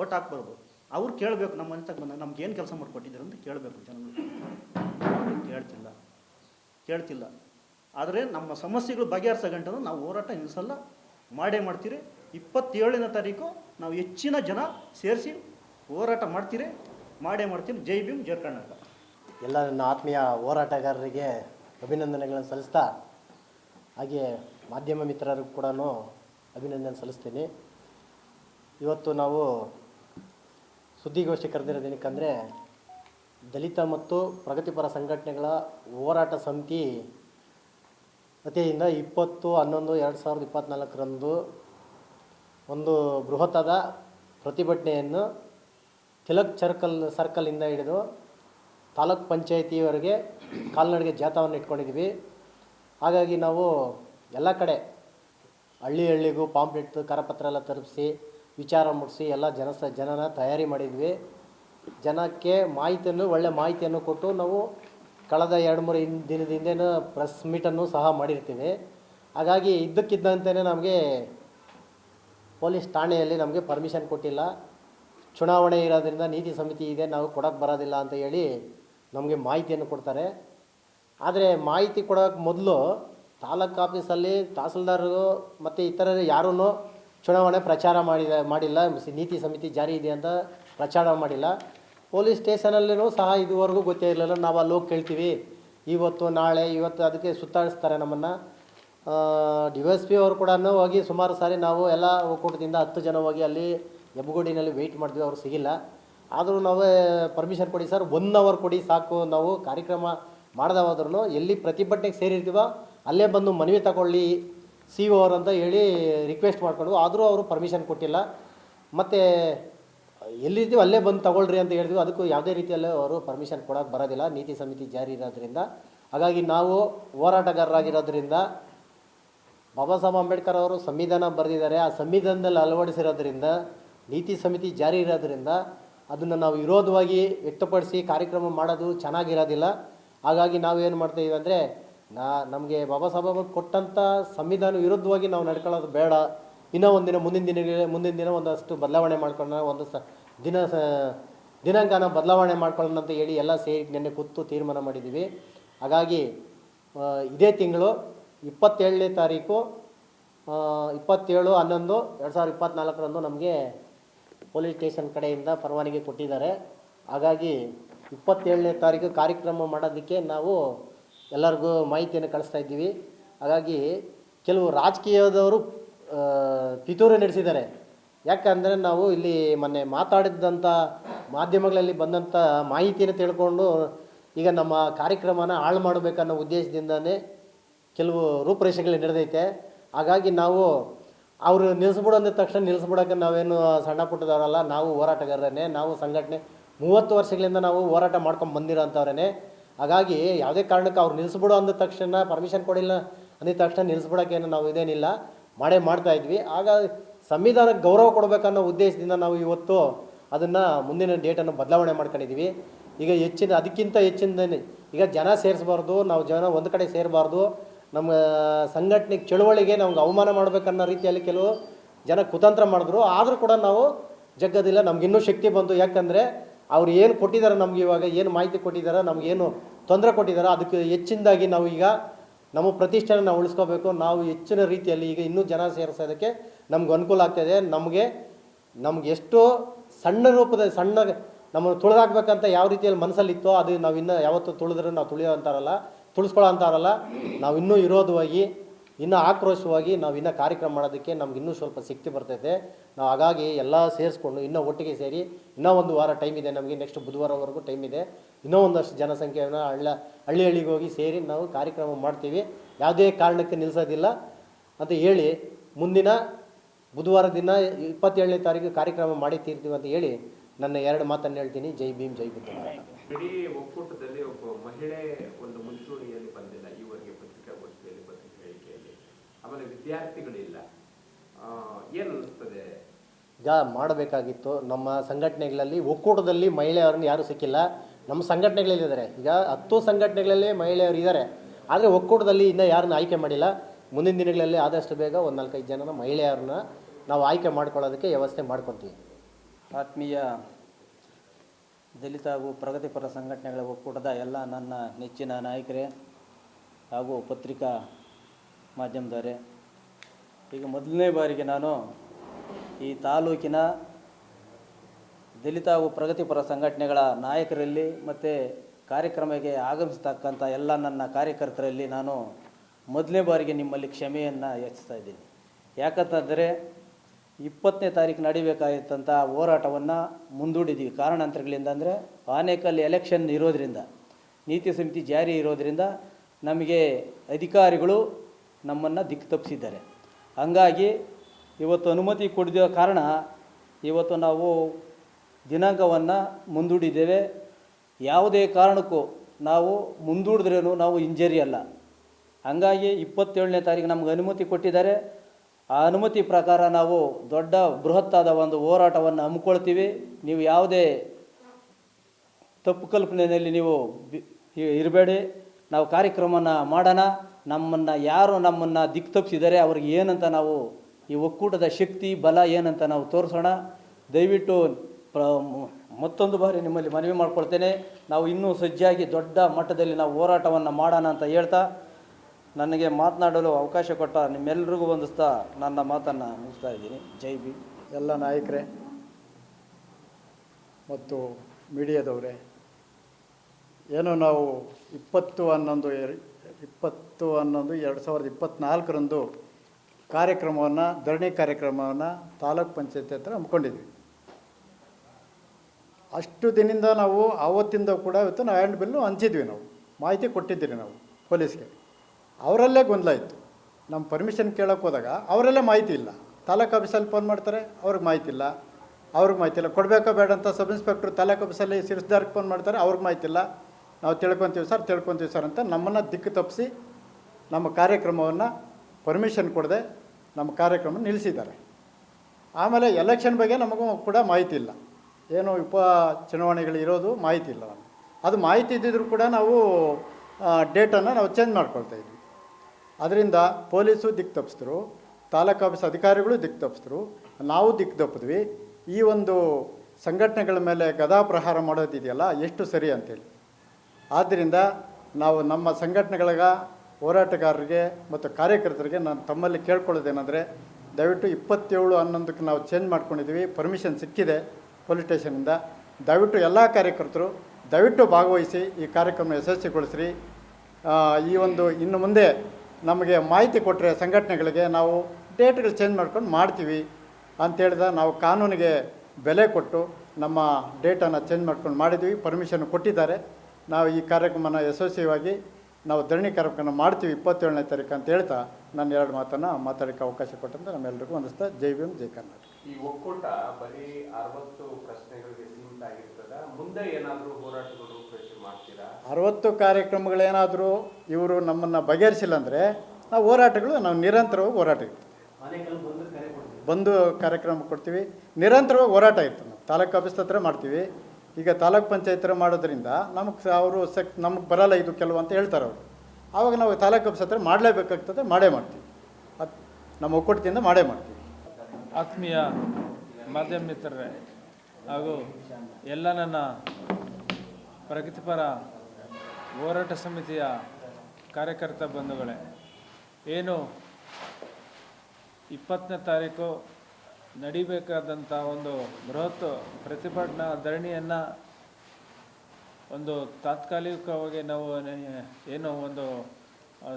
[SPEAKER 5] ಓಟ್ ಹಾಕ್ಬಾರ್ದು. ಅವ್ರು ಕೇಳಬೇಕು, ನಮ್ಮ ಮನಸ್ಸಾಗಿ ಬಂದಾಗ ನಮ್ಗೆ ಏನು ಕೆಲಸ ಮಾಡಿಕೊಟ್ಟಿದ್ದೀರ ಅಂತ ಕೇಳಬೇಕು ಜನಗಳು ಕೇಳ್ತಿಲ್ಲ. ಕೇಳ್ತಿಲ್ಲ. ಆದರೆ ನಮ್ಮ ಸಮಸ್ಯೆಗಳು ಬಗೆಹರಿಸೋ ನಾವು ಹೋರಾಟ ನಿಲ್ಲಿಸಲ್ಲ ಮಾಡೇ ಮಾಡ್ತೀರಿ. ಇಪ್ಪತ್ತೇಳನೇ ತಾರೀಕು ನಾವು ಹೆಚ್ಚಿನ ಜನ ಸೇರಿಸಿ ಹೋರಾಟ ಮಾಡ್ತೀರಿ. ಮಾಡೇ ಮಾಡ್ತೀರಿ ಜೈ ಭೀಮ್, ಜೈ ಕರ್ನಾಟಕ.
[SPEAKER 6] ಎಲ್ಲ ನನ್ನ ಆತ್ಮೀಯ ಹೋರಾಟಗಾರರಿಗೆ ಅಭಿನಂದನೆಗಳನ್ನು ಸಲ್ಲಿಸ್ತಾ, ಹಾಗೆ ಮಾಧ್ಯಮ ಮಿತ್ರರಿಗೂ ಕೂಡ ಅಭಿನಂದನೆ ಸಲ್ಲಿಸ್ತೀನಿ. ಇವತ್ತು ನಾವು ಸುದ್ದಿಗೋಷ್ಠಿ ಕರೆದಿರೋದೇನಕ್ಕಂದರೆ ದಲಿತ ಮತ್ತು ಪ್ರಗತಿಪರ ಸಂಘಟನೆಗಳ ಹೋರಾಟ ಸಮಿತಿ ವತಿಯಿಂದ ಇಪ್ಪತ್ತು, ಹನ್ನೊಂದು, ಎರಡು ಸಾವಿರದ ಇಪ್ಪತ್ತ್ನಾಲ್ಕರಂದು ಒಂದು ಬೃಹತ್ತಾದ ಪ್ರತಿಭಟನೆಯನ್ನು ತಿಲಕ್ ಸರ್ಕಲ್ ಸರ್ಕಲಿಂದ ಹಿಡಿದು ತಾಲೂಕ್ ಪಂಚಾಯಿತಿಯವರೆಗೆ ಕಾಲ್ನಡಿಗೆ ಜಾಥಾವನ್ನು ಇಟ್ಕೊಂಡಿದ್ದೀವಿ. ಹಾಗಾಗಿ ನಾವು ಎಲ್ಲ ಕಡೆ ಹಳ್ಳಿ ಹಳ್ಳಿಗೂ ಪಾಂಪ್ಲೆಟ್ ಕರಪತ್ರ ಎಲ್ಲ ತಲುಪಿಸಿ, ವಿಚಾರ ಮೂಡಿಸಿ ಎಲ್ಲ ಜನ ಜನನ ತಯಾರಿ ಮಾಡಿದ್ವಿ. ಜನಕ್ಕೆ ಮಾಹಿತಿಯನ್ನು, ಒಳ್ಳೆ ಮಾಹಿತಿಯನ್ನು ಕೊಟ್ಟು ನಾವು ಕಳೆದ ಎರಡು, ಮೂರು ದಿನದ ಪ್ರೆಸ್ ಮೀಟನ್ನು ಸಹ ಮಾಡಿರ್ತೀವಿ. ಹಾಗಾಗಿ ಇದ್ದಕ್ಕಿದ್ದಂತೆಯೇ ನಮಗೆ ಪೊಲೀಸ್ ಠಾಣೆಯಲ್ಲಿ ನಮಗೆ ಪರ್ಮಿಷನ್ ಕೊಟ್ಟಿಲ್ಲ. ಚುನಾವಣೆ ಇರೋದ್ರಿಂದ ನೀತಿ ಸಮಿತಿ ಇದೆ, ನಾವು ಕೊಡೋಕ್ಕೆ ಬರೋದಿಲ್ಲ ಅಂತ ಹೇಳಿ ನಮಗೆ ಮಾಹಿತಿಯನ್ನು ಕೊಡ್ತಾರೆ. ಆದರೆ ಮಾಹಿತಿ ಕೊಡೋಕ್ಕೆ ಮೊದಲು ತಾಲೂಕು ಆಫೀಸಲ್ಲಿ ತಹಸೀಲ್ದಾರರು ಮತ್ತು ಇತರರು ಯಾರೂ ಚುನಾವಣೆ ಪ್ರಚಾರ ಮಾಡಿದ, ಮಾಡಿಲ್ಲ. ನೀತಿ ಸಮಿತಿ ಜಾರಿ ಇದೆ ಅಂತ ಪ್ರಚಾರ ಮಾಡಿಲ್ಲ. ಪೊಲೀಸ್ ಸ್ಟೇಷನಲ್ಲೂ ಸಹ ಇದುವರೆಗೂ ಗೊತ್ತೇ ಇರಲಿಲ್ಲ. ನಾವು ಅಲ್ಲಿ ಹೋಗಿ ಕೇಳ್ತೀವಿ. ಇವತ್ತು, ನಾಳೆ, ಇವತ್ತು ಅದಕ್ಕೆ ಸುತ್ತಾಡಿಸ್ತಾರೆ ನಮ್ಮನ್ನು. ಡಿ ಎಸ್ ಪಿ ಅವರು ಕೂಡ ಹೋಗಿ ಸುಮಾರು ಸಾರಿ ನಾವು ಎಲ್ಲ ಒಕ್ಕೂಟದಿಂದ ಹತ್ತು ಜನ ಹೋಗಿ ಅಲ್ಲಿ ಹೆಬ್ಬಗೋಡಿನಲ್ಲಿ ವೆಯ್ಟ್ ಮಾಡ್ತೀವಿ. ಅವ್ರು ಸಿಗಿಲ್ಲ. ಆದರೂ ನಾವೇ ಪರ್ಮಿಷನ್ ಕೊಡಿ ಸರ್ ಒನ್ ಅವರ್ ಕೊಡಿ ಸಾಕು. ನಾವು ಕಾರ್ಯಕ್ರಮ ಮಾಡ್ದವಾದ್ರೂ ಎಲ್ಲಿ ಪ್ರತಿಭಟನೆಗೆ ಸೇರಿರ್ತೀವೋ ಅಲ್ಲೇ ಬಂದು ಮನವಿ ತಗೊಳ್ಳಿ ಸಿ ಓ ಅವ್ರು ಅಂತ ಹೇಳಿ ರಿಕ್ವೆಸ್ಟ್ ಮಾಡ್ಕೊಂಡು, ಆದರೂ ಅವರು ಪರ್ಮಿಷನ್ ಕೊಟ್ಟಿಲ್ಲ. ಮತ್ತು ಎಲ್ಲಿದ್ದೀವಿ ಅಲ್ಲೇ ಬಂದು ತಗೊಳ್ರಿ ಅಂತ ಹೇಳಿದ್ವಿ ಅದಕ್ಕೂ ಯಾವುದೇ ರೀತಿಯಲ್ಲೂ ಅವರು ಪರ್ಮಿಷನ್ ಕೊಡೋಕ್ಕೆ ಬರೋದಿಲ್ಲ. ನೀತಿ ಸಮಿತಿ ಜಾರಿ ಇರೋದ್ರಿಂದ. ಹಾಗಾಗಿ ನಾವು ಹೋರಾಟಗಾರರಾಗಿರೋದ್ರಿಂದ ಬಾಬಾ ಸಾಹೇಬ್ ಅಂಬೇಡ್ಕರ್ ಅವರು ಸಂವಿಧಾನ ಬರೆದಿದ್ದಾರೆ. ಆ ಸಂವಿಧಾನದಲ್ಲಿ ಅಳವಡಿಸಿರೋದ್ರಿಂದ, ನೀತಿ ಸಮಿತಿ ಜಾರಿ ಇರೋದ್ರಿಂದ ಅದನ್ನು ನಾವು ವಿರೋಧವಾಗಿ ವ್ಯಕ್ತಪಡಿಸಿ ಕಾರ್ಯಕ್ರಮ ಮಾಡೋದು ಚೆನ್ನಾಗಿರೋದಿಲ್ಲ. ಹಾಗಾಗಿ ನಾವೇನು ಮಾಡ್ತಾಯಿದ್ದೀವಿ ಅಂದರೆ, ನಾ, ನಮಗೆ ಬಾಬಾ ಸಾಹೇಬ್ ಕೊಟ್ಟಂಥ ಸಂವಿಧಾನ ವಿರುದ್ಧವಾಗಿ ನಾವು ನಡ್ಕೊಳ್ಳೋದು ಬೇಡ. ಇನ್ನೂ ಒಂದಿನ ಮುಂದಿನ ದಿನಗಳ ಮುಂದಿನ ದಿನ ಒಂದಷ್ಟು ಬದಲಾವಣೆ ಮಾಡ್ಕೊಳ್ಳೋಣ ಒಂದು ಸ ದಿನ ಸ ದಿನಾಂಕನ ಬದಲಾವಣೆ ಮಾಡ್ಕೊಳ್ಳೋಣ ಅಂತ ಹೇಳಿ ಎಲ್ಲ ಸೇರಿ ನಿನ್ನೆ ಕೂತು ತೀರ್ಮಾನ ಮಾಡಿದ್ದೀವಿ ಹಾಗಾಗಿ ಇದೇ ತಿಂಗಳು ಇಪ್ಪತ್ತೇಳನೇ ತಾರೀಕು ಇಪ್ಪತ್ತೇಳು, ಹನ್ನೊಂದು, ಎರಡು ಸಾವಿರದ ಇಪ್ಪತ್ತ್ನಾಲ್ಕರಂದು ನಮಗೆ ಪೊಲೀಸ್ ಸ್ಟೇಷನ್ ಕಡೆಯಿಂದ ಪರವಾನಗಿ ಕೊಟ್ಟಿದ್ದಾರೆ. ಹಾಗಾಗಿ ಇಪ್ಪತ್ತೇಳನೇ ತಾರೀಕು ಕಾರ್ಯಕ್ರಮ ಮಾಡೋದಕ್ಕೆ ನಾವು ಎಲ್ಲರಿಗೂ ಮಾಹಿತಿಯನ್ನು ಕಳಿಸ್ತಾ ಇದ್ದೀವಿ. ಹಾಗಾಗಿ ಕೆಲವು ರಾಜಕೀಯದವರು ಪಿತೂರಿ ನಡೆಸಿದ್ದಾರೆ. ಯಾಕಂದರೆ ನಾವು ಇಲ್ಲಿ ಮೊನ್ನೆ ಮಾತಾಡಿದ್ದಂಥ ಮಾಧ್ಯಮಗಳಲ್ಲಿ ಬಂದಂಥ ಮಾಹಿತಿಯನ್ನು ತಿಳ್ಕೊಂಡು ಈಗ ನಮ್ಮ ಕಾರ್ಯಕ್ರಮನ ಹಾಳು ಮಾಡಬೇಕನ್ನೋ ಉದ್ದೇಶದಿಂದನೇ ಕೆಲವು ರೂಪರೇಷೆಗಳು ನಡೆದೈತೆ. ಹಾಗಾಗಿ ನಾವು ಅವರು ನಿಲ್ಲಿಸ್ಬಿಡು ಅಂದ ತಕ್ಷಣ ನಿಲ್ಲಿಸ್ಬಿಡೋಕೆ ನಾವೇನು ಸಣ್ಣ ಪುಟ್ಟದವರಲ್ಲ, ನಾವು ಹೋರಾಟಗಾರರೇ ನಾವು ಸಂಘಟನೆ ಮೂವತ್ತು ವರ್ಷಗಳಿಂದ ನಾವು ಹೋರಾಟ ಮಾಡ್ಕೊಂಡು ಬಂದಿರೋ ಅಂಥವ್ರೇ ಹಾಗಾಗಿ ಯಾವುದೇ ಕಾರಣಕ್ಕೆ ಅವ್ರು ನಿಲ್ಲಿಸ್ಬಿಡು ಅಂದ ತಕ್ಷಣ ಪರ್ಮಿಷನ್ ಕೊಡಿಲ್ಲ ಅಂದಿದ ತಕ್ಷಣ ನಿಲ್ಲಿಸ್ಬಿಡೋಕ್ಕೇನು ನಾವು ಇದೇನಿಲ್ಲ, ಮಾಡೇ ಮಾಡ್ತಾ ಇದ್ವಿ. ಆಗ ಸಂವಿಧಾನಕ್ಕೆ ಗೌರವ ಕೊಡಬೇಕನ್ನೋ ಉದ್ದೇಶದಿಂದ ನಾವು ಇವತ್ತು ಅದನ್ನು ಮುಂದಿನ ಡೇಟನ್ನು ಬದಲಾವಣೆ ಮಾಡ್ಕೊಂಡಿದ್ದೀವಿ ಈಗ ಹೆಚ್ಚಿನ, ಅದಕ್ಕಿಂತ ಹೆಚ್ಚಿನ, ಈಗ ಜನ ಸೇರಿಸ್ಬಾರ್ದು, ನಾವು ಜನ ಒಂದು ಕಡೆ ಸೇರಬಾರ್ದು ನಮ್ಮ ಸಂಘಟನೆ ಚಳುವಳಿಗೆ ನಮ್ಗೆ ಅವಮಾನ ಮಾಡಬೇಕನ್ನೋ ರೀತಿಯಲ್ಲಿ ಕೆಲವು ಜನ ಕುತಂತ್ರ ಮಾಡಿದ್ರು. ಆದರೂ ಕೂಡ ನಾವು ಜಗ್ಗದಿಲ್ಲ, ನಮಗಿನ್ನೂ ಶಕ್ತಿ ಬಂತು. ಯಾಕಂದರೆ ಅವ್ರು ಏನು ಕೊಟ್ಟಿದ್ದಾರೆ ನಮ್ಗೆ ಇವಾಗ, ಏನು ಮಾಹಿತಿ ಕೊಟ್ಟಿದ್ದಾರೆ ನಮಗೇನು ತೊಂದರೆ ಕೊಟ್ಟಿದ್ದಾರೆ ಅದಕ್ಕೆ ಹೆಚ್ಚಿನದಾಗಿ ನಾವು ಈಗ ನಮ್ಮ ಪ್ರತಿಷ್ಠೆನ ನಾವು ಉಳಿಸ್ಕೋಬೇಕು. ನಾವು ಹೆಚ್ಚಿನ ರೀತಿಯಲ್ಲಿ ಈಗ ಇನ್ನೂ ಜನ ಸೇರಿಸೋದಕ್ಕೆ ನಮ್ಗೆ ಅನುಕೂಲ ಆಗ್ತಾಯಿದೆ ನಮಗೆ, ನಮ್ಗೆ ಎಷ್ಟು ಸಣ್ಣ ರೂಪದ, ಸಣ್ಣ ನಮ್ಮನ್ನು ತುಳಿದಾಕ್ಬೇಕಂತ ಯಾವ ರೀತಿಯಲ್ಲಿ ಮನಸ್ಸಲ್ಲಿತ್ತೋ, ಅದು ನಾವು ಇನ್ನೂ ಯಾವತ್ತೂ ತುಳಿದ್ರೆ ನಾವು ತುಳಿಯೋ ಅಂತಾರಲ್ಲ ತುಳಿಸ್ಕೊಳ್ಳೋ ಅಂತಾರಲ್ಲ ನಾವು ಇನ್ನೂ ಇರೋದವಾಗಿ ಇನ್ನೂ ಆಕ್ರೋಶವಾಗಿ ನಾವು ಇನ್ನೂ ಕಾರ್ಯಕ್ರಮ ಮಾಡೋದಕ್ಕೆ ನಮ್ಗೆ ಇನ್ನೂ ಸ್ವಲ್ಪ ಶಕ್ತಿ ಬರ್ತೈತೆ. ನಾವು ಹಾಗಾಗಿ ಎಲ್ಲ ಸೇರಿಸ್ಕೊಂಡು ಇನ್ನೂ ಒಟ್ಟಿಗೆ ಸೇರಿ ಇನ್ನೂ ಒಂದು ವಾರ ಟೈಮ್ ಇದೆ ನಮಗೆ ನೆಕ್ಸ್ಟ್ ಬುಧವಾರವರೆಗೂ ಟೈಮ್ ಇದೆ. ಇನ್ನೂ ಒಂದಷ್ಟು ಜನಸಂಖ್ಯೆಯನ್ನು ಹಳ್ಳ, ಹಳ್ಳಿ ಹಳ್ಳಿಗೆ ಹೋಗಿ ಸೇರಿ ನಾವು ಕಾರ್ಯಕ್ರಮ ಮಾಡ್ತೀವಿ. ಯಾವುದೇ ಕಾರಣಕ್ಕೆ ನಿಲ್ಲಿಸೋದಿಲ್ಲ ಅಂತ ಹೇಳಿ ಮುಂದಿನ ಬುಧವಾರ ದಿನ ಇಪ್ಪತ್ತೇಳನೇ ತಾರೀಕು ಕಾರ್ಯಕ್ರಮ ಮಾಡಿ ತೀರ್ತೀವಿ ಅಂತ ಹೇಳಿ ನನ್ನ ಎರಡು ಮಾತನ್ನು ಹೇಳ್ತೀನಿ. ಜೈ ಭೀಮ್, ಜೈ ಬುದ್ಧ.
[SPEAKER 3] ಒಕ್ಕೂಟದಲ್ಲಿ ಒಬ್ಬ ಮಹಿಳೆ ಒಂದು ಮುಂಚೂಣಿಯಲ್ಲಿ ಬಂದಿಲ್ಲ ಈವರೆಗೆ ಪತ್ರಿಕಾಗೋಷ್ಠಿಯಲ್ಲಿ ಪತ್ರಿಕೆ ಹೇಳಿಕೆಯಲ್ಲಿ ಆಮೇಲೆ ವಿದ್ಯಾರ್ಥಿಗಳಿಲ್ಲ. ಏನು ಅನಿಸ್ತದೆ
[SPEAKER 6] ಈಗ ಮಾಡಬೇಕಾಗಿತ್ತು. ನಮ್ಮ ಸಂಘಟನೆಗಳಲ್ಲಿ ಒಕ್ಕೂಟದಲ್ಲಿ ಮಹಿಳೆಯರನ್ನು ಯಾರೂ ಸಿಕ್ಕಿಲ್ಲ. ನಮ್ಮ ಸಂಘಟನೆಗಳಲ್ಲಿದ್ದಾರೆ ಈಗ ಹತ್ತು ಸಂಘಟನೆಗಳಲ್ಲಿ ಮಹಿಳೆಯರು ಇದ್ದಾರೆ. ಆದರೆ ಒಕ್ಕೂಟದಲ್ಲಿ ಇನ್ನೂ ಯಾರನ್ನ ಆಯ್ಕೆ ಮಾಡಿಲ್ಲ. ಮುಂದಿನ ದಿನಗಳಲ್ಲಿ ಆದಷ್ಟು ಬೇಗ ಒಂದು ನಾಲ್ಕೈದು ಜನನ ಮಹಿಳೆಯರನ್ನ ನಾವು ಆಯ್ಕೆ ಮಾಡ್ಕೊಳ್ಳೋದಕ್ಕೆ ವ್ಯವಸ್ಥೆ ಮಾಡ್ಕೊತೀವಿ.
[SPEAKER 7] ಆತ್ಮೀಯ ದಲಿತ ಹಾಗೂ ಪ್ರಗತಿಪರ ಸಂಘಟನೆಗಳ ಒಕ್ಕೂಟದ ಎಲ್ಲ ನನ್ನ ನೆಚ್ಚಿನ ನಾಯಕರೇ ಹಾಗೂ ಪತ್ರಿಕಾ ಮಾಧ್ಯಮದವರೇ, ಈಗ ಮೊದಲನೇ ಬಾರಿಗೆ ನಾನು ಈ ತಾಲೂಕಿನ ದಲಿತ ಹಾಗೂ ಪ್ರಗತಿಪರ ಸಂಘಟನೆಗಳ ನಾಯಕರಲ್ಲಿ ಮತ್ತು ಕಾರ್ಯಕ್ರಮಕ್ಕೆ ಆಗಮಿಸತಕ್ಕಂಥ ಎಲ್ಲ ನನ್ನ ಕಾರ್ಯಕರ್ತರಲ್ಲಿ ನಾನು ಮೊದಲನೇ ಬಾರಿಗೆ ನಿಮ್ಮಲ್ಲಿ ಕ್ಷಮೆಯನ್ನು ಹೆಚ್ಚಿಸ್ತಾ ಇದ್ದೀನಿ. ಯಾಕಂತಂದರೆ ಇಪ್ಪತ್ತನೇ ತಾರೀಕು ನಡಿಬೇಕಾಗಿತ್ತಂಥ ಹೋರಾಟವನ್ನು ಮುಂದೂಡಿದ್ದೀವಿ. ಕಾರಣಾಂತರಗಳಿಂದ ಅಂದರೆ ಆನೇಕಲ್ ಎಲೆಕ್ಷನ್ ಇರೋದರಿಂದ, ನೀತಿ ಸಮಿತಿ ಜಾರಿ ಇರೋದರಿಂದ ನಮಗೆ ಅಧಿಕಾರಿಗಳು ನಮ್ಮನ್ನು ದಿಕ್ಕು ತಪ್ಪಿಸಿದ್ದಾರೆ. ಹಂಗಾಗಿ ಇವತ್ತು ಅನುಮತಿ ಕೊಡಿದ ಕಾರಣ ಇವತ್ತು ನಾವು ದಿನಾಂಕವನ್ನು ಮುಂದೂಡಿದ್ದೇವೆ. ಯಾವುದೇ ಕಾರಣಕ್ಕೂ ನಾವು ಮುಂದೂಡಿದ್ರೇನು ನಾವು ಇಂಜರಿ ಅಲ್ಲ. ಹಂಗಾಗಿ ಇಪ್ಪತ್ತೇಳನೇ ತಾರೀಕು ನಮ್ಗೆ ಅನುಮತಿ ಕೊಟ್ಟಿದ್ದಾರೆ. ಆ ಅನುಮತಿ ಪ್ರಕಾರ ನಾವು ದೊಡ್ಡ ಬೃಹತ್ತಾದ ಒಂದು ಹೋರಾಟವನ್ನು ಹಮ್ಮಿಕೊಳ್ತೀವಿ. ನೀವು ಯಾವುದೇ ತಪ್ಪು ಕಲ್ಪನೆಯಲ್ಲಿ ನೀವು ಇರಬೇಡಿ. ನಾವು ಕಾರ್ಯಕ್ರಮನ ಮಾಡೋಣ. ನಮ್ಮನ್ನು ಯಾರು ನಮ್ಮನ್ನು ದಿಕ್ಕು ತಪ್ಪಿಸಿದ್ದಾರೆ ಅವ್ರಿಗೆ ಏನಂತ ನಾವು ಈ ಒಕ್ಕೂಟದ ಶಕ್ತಿ, ಬಲ ಏನಂತ ನಾವು ತೋರಿಸೋಣ. ದಯವಿಟ್ಟು ಪ್ರ, ಮತ್ತೊಂದು ಬಾರಿ ನಿಮ್ಮಲ್ಲಿ ಮನವಿ ಮಾಡ್ಕೊಳ್ತೇನೆ. ನಾವು ಇನ್ನೂ ಸಜ್ಜಾಗಿ ದೊಡ್ಡ ಮಟ್ಟದಲ್ಲಿ ನಾವು ಹೋರಾಟವನ್ನು ಮಾಡೋಣ ಅಂತ ಹೇಳ್ತಾ, ನನಗೆ ಮಾತನಾಡಲು ಅವಕಾಶ ಕೊಟ್ಟ ನಿಮ್ಮೆಲ್ಲರಿಗೂ ವಂದಿಸ್ತಾ ನನ್ನ ಮಾತನ್ನು ಮುಗಿಸ್ತಾ ಇದ್ದೀನಿ. ಜೈ ಬಿ
[SPEAKER 8] ಎಲ್ಲ ನಾಯಕರೇ ಮತ್ತು ಮೀಡಿಯಾದವರೇ, ಏನು ನಾವು ಇಪ್ಪತ್ತು ಹನ್ನೊಂದು ಇಪ್ಪತ್ತು ಹನ್ನೊಂದು ಎರಡು ಸಾವಿರದ ಇಪ್ಪತ್ತ್ನಾಲ್ಕರಂದು ಕಾರ್ಯಕ್ರಮವನ್ನು, ಧರಣಿ ಕಾರ್ಯಕ್ರಮವನ್ನು ತಾಲೂಕ್ ಪಂಚಾಯತಿ ಹತ್ರ ಹಮ್ಮಿಕೊಂಡಿದ್ವಿ. ಅಷ್ಟು ದಿನದಿಂದ ನಾವು ಆವತ್ತಿಂದ ಕೂಡ ಇವತ್ತು ನಾವು ಹ್ಯಾಂಡ್ ಬಿಲ್ಲು ಹಂಚಿದ್ವಿ ನಾವು. ಮಾಹಿತಿ ಕೊಟ್ಟಿದ್ದೀರಿ ನಾವು ಪೊಲೀಸ್ಗೆ. ಅವರಲ್ಲೇ ಗೊಂದಲ ಇತ್ತು. ನಮ್ಮ ಪರ್ಮಿಷನ್ ಕೇಳೋಕೆ ಹೋದಾಗ ಅವರಲ್ಲೇ ಮಾಹಿತಿ ಇಲ್ಲ. ತಾಲೂಕು ಆಫೀಸಲ್ಲಿ ಫೋನ್ ಮಾಡ್ತಾರೆ, ಅವ್ರಿಗೆ ಮಾಹಿತಿ ಇಲ್ಲ. ಅವ್ರಿಗೆ ಮಾಹಿತಿ ಇಲ್ಲ. ಕೊಡಬೇಕಾ ಬೇಡ ಅಂತ ಸಬ್ ಇನ್ಸ್ಪೆಕ್ಟ್ರು ತಾಲೂಕು ಆಫೀಸಲ್ಲಿ ಸಿರಿಸ್ದಾರ್ಗೆ ಫೋನ್ ಮಾಡ್ತಾರೆ, ಅವ್ರಿಗೆ ಮಾಹಿತಿ ಇಲ್ಲ. ನಾವು ತಿಳ್ಕೊತೀವಿ ಸರ್ ತಿಳ್ಕೊತೀವಿ ಸರ್ ಅಂತ ನಮ್ಮನ್ನು ದಿಕ್ಕು ತಪ್ಪಿಸಿ ನಮ್ಮ ಕಾರ್ಯಕ್ರಮವನ್ನು ಪರ್ಮಿಷನ್ ಕೊಡದೆ ನಮ್ಮ ಕಾರ್ಯಕ್ರಮ ನಿಲ್ಲಿಸಿದ್ದಾರೆ. ಆಮೇಲೆ ಎಲೆಕ್ಷನ್ ಬಗ್ಗೆ ನಮಗೂ ಕೂಡ ಮಾಹಿತಿ ಇಲ್ಲ. ಏನು ಉಪ ಚುನಾವಣೆಗಳು ಇರೋದು ಮಾಹಿತಿ ಇಲ್ಲ ನಮಗೆ. ಅದು ಮಾಹಿತಿ ಇದ್ದಿದ್ರು ಕೂಡ ನಾವು ಡೇಟನ್ನು ನಾವು ಚೇಂಜ್ ಮಾಡ್ಕೊಳ್ತಾ ಇದ್ವಿ. ಅದರಿಂದ ಪೊಲೀಸು ದಿಕ್ಕು ತಪ್ಪಿಸಿದ್ರು, ತಾಲೂಕು ಆಫೀಸ್ ಅಧಿಕಾರಿಗಳು ದಿಕ್ಕು ತಪ್ಪಿಸಿದ್ರು, ನಾವು ದಿಕ್ಕು ತಪ್ಪಿದ್ವಿ. ಈ ಒಂದು ಸಂಘಟನೆಗಳ ಮೇಲೆ ಗದಾ ಪ್ರಹಾರ ಮಾಡೋದಿದೆಯಲ್ಲ, ಎಷ್ಟು ಸರಿ ಅಂತೇಳಿ. ಆದ್ದರಿಂದ ನಾವು ನಮ್ಮ ಸಂಘಟನೆಗಳಿಗೆ ಹೋರಾಟಗಾರರಿಗೆ ಮತ್ತು ಕಾರ್ಯಕರ್ತರಿಗೆ ನಾನು ತಮ್ಮಲ್ಲಿ ಕೇಳ್ಕೊಳ್ಳೋದೇನೆಂದರೆ ದಯವಿಟ್ಟು ಇಪ್ಪತ್ತೇಳು ಹನ್ನೊಂದಕ್ಕೆ ನಾವು ಚೇಂಜ್ ಮಾಡ್ಕೊಂಡಿದ್ದೀವಿ ಪರ್ಮಿಷನ್ ಸಿಕ್ಕಿದೆ ಪೊಲೀಸ್ ಸ್ಟೇಷನಿಂದ. ದಯವಿಟ್ಟು ಎಲ್ಲ ಕಾರ್ಯಕರ್ತರು ದಯವಿಟ್ಟು ಭಾಗವಹಿಸಿ ಈ ಕಾರ್ಯಕ್ರಮ ಯಶಸ್ವಿಗೊಳಿಸ್ರಿ. ಈ ಒಂದು ಇನ್ನು ಮುಂದೆ ನಮಗೆ ಮಾಹಿತಿ ಕೊಟ್ಟರೆ ಸಂಘಟನೆಗಳಿಗೆ ನಾವು ಡೇಟ್ಗಳು ಚೇಂಜ್ ಮಾಡ್ಕೊಂಡು ಮಾಡ್ತೀವಿ ಅಂತೇಳಿದ ನಾವು ಕಾನೂನಿಗೆ ಬೆಲೆ ಕೊಟ್ಟು ನಮ್ಮ ಡೇಟನ್ನು ಚೇಂಜ್ ಮಾಡ್ಕೊಂಡು ಮಾಡಿದ್ವಿ ಪರ್ಮಿಷನ್ ಕೊಟ್ಟಿದ್ದಾರೆ. ನಾವು ಈ ಕಾರ್ಯಕ್ರಮನ ಯಶಸ್ವಿಯಾಗಿ ನಾವು ಧರಣಿ ಕಾರ್ಯಕ್ರಮ ಮಾಡ್ತೀವಿ ಇಪ್ಪತ್ತೇಳನೇ ತಾರೀಕು ಅಂತ ಹೇಳ್ತಾ ನಾನು ಎರಡು ಮಾತನ್ನು ಮಾತಾಡೋಕ್ಕೆ ಅವಕಾಶ ಕೊಟ್ಟಂತ ನಮ್ಮೆಲ್ಲರಿಗೂ ಒಂದಿಸ್ತಾ ಜೈ ಭೀಮ್ ಜೈ ಕರ್ನಾಟಕ.
[SPEAKER 3] ಈ ಒಕ್ಕೂಟ ಬರೀ ಅರವತ್ತು ಪ್ರಶ್ನೆಗಳಿಗೆ ಸೀಮಿತ ಆಗಿರ್ತದ? ಮುಂದೆ ಏನಾದರೂ ಹೋರಾಟಗಳು ಮಾಡ್ತೀರಾ?
[SPEAKER 8] ಅರವತ್ತು ಕಾರ್ಯಕ್ರಮಗಳೇನಾದರೂ ಇವರು ನಮ್ಮನ್ನು ಬಗೆಹರಿಸಿಲ್ಲ ಅಂದರೆ ನಾವು ಹೋರಾಟಗಳು ನಾವು ನಿರಂತರವಾಗಿ ಹೋರಾಟ ಇರ್ತದೆ ಬಂದು ಕಾರ್ಯಕ್ರಮ ಕೊಡ್ತೀವಿ. ನಿರಂತರವಾಗಿ ಹೋರಾಟ ಇರ್ತದೆ. ನಾವು ತಾಲೂಕು ಆಫೀಸ್ ಹತ್ರ ಮಾಡ್ತೀವಿ. ಈಗ ತಾಲೂಕ್ ಹತ್ರ ಮಾಡೋದ್ರಿಂದ ನಮಗೆ ಅವರು ಸಕ್ ನಮಗೆ ಬರಲ್ಲ ಇದು ಕೆಲವು ಅಂತ ಹೇಳ್ತಾರೆ ಅವರು. ಆವಾಗ ನಾವು ತಾಲೂಕು ಆಫೀಸ್ ಹತ್ರ ಮಾಡಲೇಬೇಕಾಗ್ತದೆ, ಮಾಡೇ ಮಾಡ್ತೀವಿ. ಅದು ನಮ್ಮ ಒಕ್ಕೂಟದಿಂದ ಮಾಡೇ ಮಾಡ್ತೀವಿ.
[SPEAKER 9] ಆತ್ಮೀಯ ಮಾಧ್ಯಮ ಮಿತ್ರರೇ ಹಾಗೂ ಎಲ್ಲ ನನ್ನ ಪ್ರಗತಿಪರ ಹೋರಾಟ ಸಮಿತಿಯ ಕಾರ್ಯಕರ್ತ ಬಂಧುಗಳೇ, ಏನು ಇಪ್ಪತ್ತನೇ ತಾರೀಕು ನಡಿಬೇಕಾದಂಥ ಒಂದು ಬೃಹತ್ ಪ್ರತಿಭಟನಾ ಧರಣಿಯನ್ನು ಒಂದು ತಾತ್ಕಾಲಿಕವಾಗಿ ನಾವು ಏನು ಒಂದು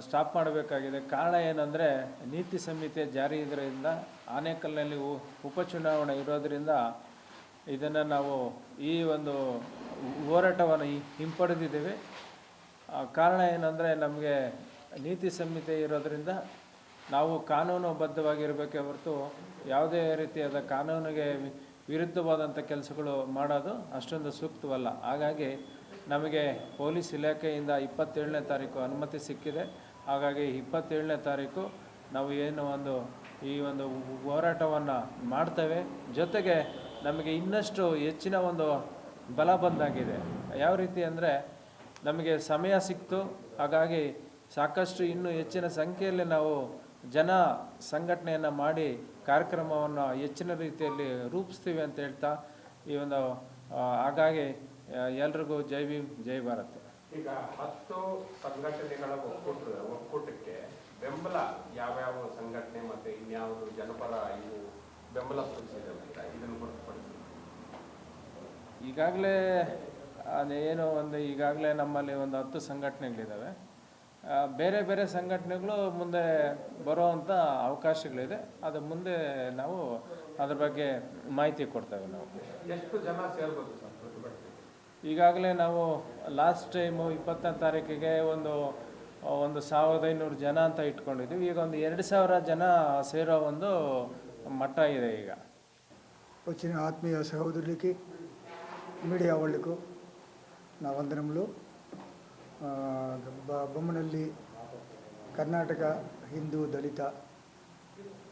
[SPEAKER 9] ಸ್ಟಾಪ್ ಮಾಡಬೇಕಾಗಿದೆ. ಕಾರಣ ಏನಂದರೆ, ನೀತಿ ಸಂಹಿತೆ ಜಾರಿ ಇದರಿಂದ, ಆನೇಕಲ್ನಲ್ಲಿ ಉಪಚುನಾವಣೆ ಇರೋದರಿಂದ ಇದನ್ನು ನಾವು ಈ ಒಂದು ಹೋರಾಟವನ್ನು ಹಿಂಪಡೆದಿದ್ದೇವೆ. ಕಾರಣ ಏನಂದರೆ, ನಮಗೆ ನೀತಿ ಸಂಹಿತೆ ಇರೋದರಿಂದ ನಾವು ಕಾನೂನುಬದ್ಧವಾಗಿರಬೇಕೇ ಹೊರತು ಯಾವುದೇ ರೀತಿಯಾದ ಕಾನೂನಿಗೆ ವಿರುದ್ಧವಾದಂಥ ಕೆಲಸಗಳು ಮಾಡೋದು ಅಷ್ಟೊಂದು ಸೂಕ್ತವಲ್ಲ. ಹಾಗಾಗಿ ನಮಗೆ ಪೊಲೀಸ್ ಇಲಾಖೆಯಿಂದ ಇಪ್ಪತ್ತೇಳನೇ ತಾರೀಕು ಅನುಮತಿ ಸಿಕ್ಕಿದೆ. ಹಾಗಾಗಿ ಇಪ್ಪತ್ತೇಳನೇ ತಾರೀಕು ನಾವು ಏನು ಒಂದು, ಈ ಒಂದು ಹೋರಾಟವನ್ನು ಮಾಡ್ತೇವೆ. ಜೊತೆಗೆ ನಮಗೆ ಇನ್ನಷ್ಟು ಹೆಚ್ಚಿನ ಒಂದು ಬಲ ಬಂದಾಗಿದೆ. ಯಾವ ರೀತಿ ಅಂದರೆ ನಮಗೆ ಸಮಯ ಸಿಕ್ತು. ಹಾಗಾಗಿ ಸಾಕಷ್ಟು ಇನ್ನೂ ಹೆಚ್ಚಿನ ಸಂಖ್ಯೆಯಲ್ಲಿ ನಾವು ಜನ ಸಂಘಟನೆಯನ್ನು ಮಾಡಿ ಕಾರ್ಯಕ್ರಮವನ್ನು ಹೆಚ್ಚಿನ ರೀತಿಯಲ್ಲಿ ರೂಪಿಸ್ತೀವಿ ಅಂತ ಹೇಳ್ತಾ ಈ ಒಂದು ಹಾಗಾಗಿ ಎಲ್ರಿಗೂ ಜೈ ಭೀಮ್ ಜೈ ಭಾರತ್.
[SPEAKER 3] ಈಗ ಹತ್ತು ಸಂಘಟನೆಗಳ ಒಕ್ಕೂಟ ಒಕ್ಕೂಟಕ್ಕೆ ಬೆಂಬಲ ಯಾವ್ಯಾವ ಸಂಘಟನೆ ಮತ್ತು ಇನ್ಯಾವುದು ಜನಪರ ಇವು ಬೆಂಬಲ ಇದನ್ನು ಹೊರತುಪಡಿಸಿ?
[SPEAKER 9] ಈಗಾಗಲೇ ಅದೇನು ಒಂದು ಈಗಾಗಲೇ ನಮ್ಮಲ್ಲಿ ಒಂದು ಹತ್ತು ಸಂಘಟನೆಗಳಿದ್ದಾವೆ ಬೇರೆ ಬೇರೆ ಸಂಘಟನೆಗಳು ಮುಂದೆ ಬರುವಂಥ ಅವಕಾಶಗಳಿದೆ ಅದು ಮುಂದೆ ನಾವು ಅದ್ರ ಬಗ್ಗೆ ಮಾಹಿತಿ ಕೊಡ್ತೇವೆ ನಾವು
[SPEAKER 3] ಎಷ್ಟು ಜನ ಸೇರ್ಬೋದು ಸರ್ ಪ್ರತಿಭಟನೆ
[SPEAKER 9] ಈಗಾಗಲೇ ನಾವು ಲಾಸ್ಟ್ ಟೈಮು ಇಪ್ಪತ್ತನೇ ತಾರೀಕಿಗೆ ಒಂದು ಒಂದು ಸಾವಿರದ ಐನೂರು ಜನ ಅಂತ ಇಟ್ಕೊಂಡಿದ್ವಿ ಈಗ ಒಂದು ಎರಡು ಸಾವಿರ ಜನ ಸೇರೋ ಒಂದು ಮಟ್ಟ ಇದೆ ಈಗ
[SPEAKER 10] వచ్చిన ఆత్మీయ సహోదరులకి మీడియా వాళ్లకు నా వందనములు బొమ్మనల్లి కర్ణాటక హిందూ దళిత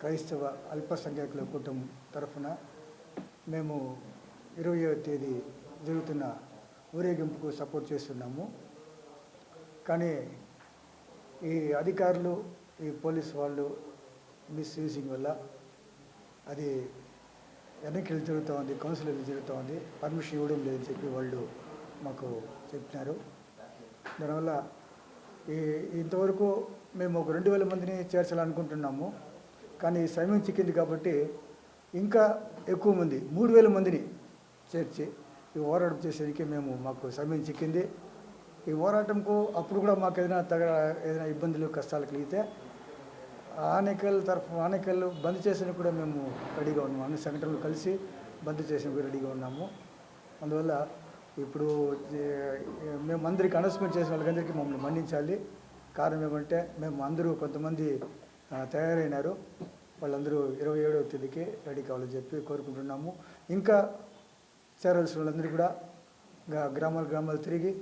[SPEAKER 10] క్రైస్తవ అల్పసంఖ్యాకుల కూటమి తరఫున మేము ఇరవయో తేదీ జరుగుతున్న ఊరేగింపుకు సపోర్ట్ చేస్తున్నాము. కానీ ఈ అధికారులు ఈ పోలీస్ వాళ్ళు మిస్యూజింగ్ వల్ల అది ఎన్నికలు జరుగుతూ ఉంది కౌన్సిలింగ్ జరుగుతూ ఉంది పర్మిషన్ ఇవ్వడం లేదని చెప్పి వాళ్ళు మాకు చెప్పినారు. దానివల్ల ఈ ఇంతవరకు మేము ఒక రెండు వేల మందిని చేర్చాలనుకుంటున్నాము. కానీ సమయం చిక్కింది కాబట్టి ఇంకా ఎక్కువ మంది మూడు వేల మందిని చేర్చి ఈ పోరాటం చేసేందుకు మేము మాకు సమయం చిక్కింది. ఈ పోరాటంకు అప్పుడు కూడా మాకు ఏదైనా తగ ఏదైనా ఇబ్బందులు కష్టాలు కలిగితే ఆనేకల్ తరఫు ఆనేకల్ బంద్ చేసిన కూడా మేము రెడీగా ఉన్నాము. అన్ని సంఘటనలు కలిసి బంద్ చేసిన రెడీగా ఉన్నాము. అందువల్ల ఇప్పుడు మేము అందరికీ అనౌన్స్మెంట్ చేసిన వాళ్ళకందరికీ మమ్మల్ని మన్నించాలి. కారణం ఏమంటే మేము అందరూ కొంతమంది తయారైనారు. వాళ్ళందరూ ఇరవై ఏడవ తేదీకి రెడీ కావాలని చెప్పి కోరుకుంటున్నాము. ఇంకా చేరవలసిన వాళ్ళందరూ కూడా గ్రామాలు గ్రామాలు తిరిగి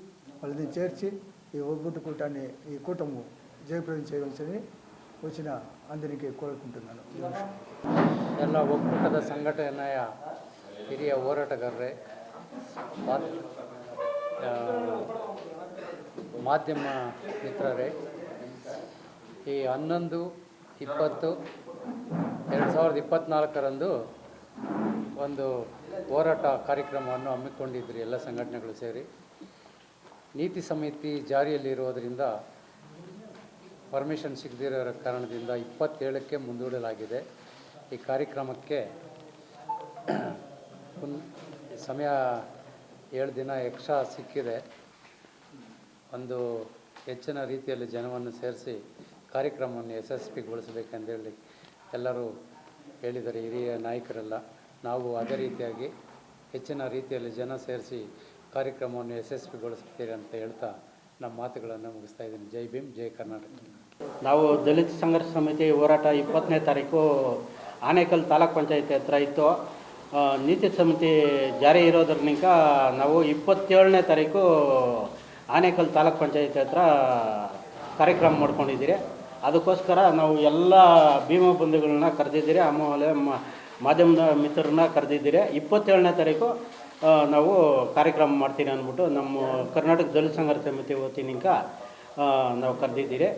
[SPEAKER 10] వాళ్ళని చేర్చి ఈ ఒగ్గుట్టు కూటాన్ని ఈ కూటము జయప్రదం చేయవలసింది వచ్చిన అందరికీ కోరుకుంటున్నాను.
[SPEAKER 11] ಎಲ್ಲ ಒಕ್ಕೂಟದ ಸಂಘಟನೆಯ ಹಿರಿಯ ಹೋರಾಟಗಾರರೇ ಮಾಧ್ಯಮ ಮಿತ್ರರೇ, ಈ ಹನ್ನೊಂದು, ಇಪ್ಪತ್ತು, ಎರಡು ಸಾವಿರದ ಇಪ್ಪತ್ತ್ನಾಲ್ಕರಂದು ಒಂದು ಹೋರಾಟ ಕಾರ್ಯಕ್ರಮವನ್ನು ಹಮ್ಮಿಕೊಂಡಿದ್ರಿ ಎಲ್ಲ ಸಂಘಟನೆಗಳು ಸೇರಿ. ನೀತಿ ಸಮಿತಿ ಜಾರಿಯಲ್ಲಿರುವುದರಿಂದ ಪರ್ಮಿಷನ್ ಸಿಗದಿರೋ ಕಾರಣದಿಂದ ಇಪ್ಪತ್ತೇಳಕ್ಕೆ ಮುಂದೂಡಲಾಗಿದೆ. ಈ ಕಾರ್ಯಕ್ರಮಕ್ಕೆ ಸಮಯ ಏಳು ದಿನ ಎಕ್ಸ್ಟ್ರಾ ಸಿಕ್ಕಿದೆ. ಒಂದು ಹೆಚ್ಚಿನ ರೀತಿಯಲ್ಲಿ ಜನವನ್ನು ಸೇರಿಸಿ ಕಾರ್ಯಕ್ರಮವನ್ನು ಯಶಸ್ವಿಗೊಳಿಸಬೇಕೆಂದೇಳಿ ಎಲ್ಲರೂ ಹೇಳಿದ್ದಾರೆ ಹಿರಿಯ ನಾಯಕರೆಲ್ಲ, ನಾವು ಅದೇ ರೀತಿಯಾಗಿ ಹೆಚ್ಚಿನ ರೀತಿಯಲ್ಲಿ ಜನ ಸೇರಿಸಿ ಕಾರ್ಯಕ್ರಮವನ್ನು ಯಶಸ್ವಿಗೊಳಿಸ್ತೀರಿ ಅಂತ ಹೇಳ್ತಾ ನಮ್ಮ ಮಾತುಗಳನ್ನು ಮುಗಿಸ್ತಾ ಇದ್ದೀನಿ. ಜೈ ಭೀಮ್, ಜೈ ಕರ್ನಾಟಕ.
[SPEAKER 12] ನಾವು ದಲಿತ ಸಂಘರ್ಷ ಸಮಿತಿ ಹೋರಾಟ ಇಪ್ಪತ್ತನೇ ತಾರೀಕು ಆನೇಕಲ್ ತಾಲೂಕ್ ಪಂಚಾಯತಿ ಹತ್ರ ಇತ್ತು. ನೀತಿ ಸಮಿತಿ ಜಾರಿ ಇರೋದ್ರಿಂದ ನಾವು ಇಪ್ಪತ್ತೇಳನೇ ತಾರೀಕು ಆನೇಕಲ್ ತಾಲೂಕ್ ಪಂಚಾಯತ್ ಹತ್ರ ಕಾರ್ಯಕ್ರಮ ಮಾಡ್ಕೊಂಡಿದ್ದೀರಿ. ಅದಕ್ಕೋಸ್ಕರ ನಾವು ಎಲ್ಲ ಭೀಮಾ ಬಂಧುಗಳನ್ನ ಕರೆದಿದ್ದೀರಿ ಆಮೇಲೆ ಮಾಧ್ಯಮದ ಮಿತ್ರರನ್ನ ಕರೆದಿದ್ದೀರಿ. ಇಪ್ಪತ್ತೇಳನೇ ತಾರೀಕು ನಾವು ಕಾರ್ಯಕ್ರಮ ಮಾಡ್ತೀನಿ ಅಂದ್ಬಿಟ್ಟು ನಮ್ಮ ಕರ್ನಾಟಕ ದಲಿತ ಸಂಘರ್ಷ ಸಮಿತಿ ವತಿನಿಂದ ನಾವು ಕರೆದಿದ್ದೀರಿ.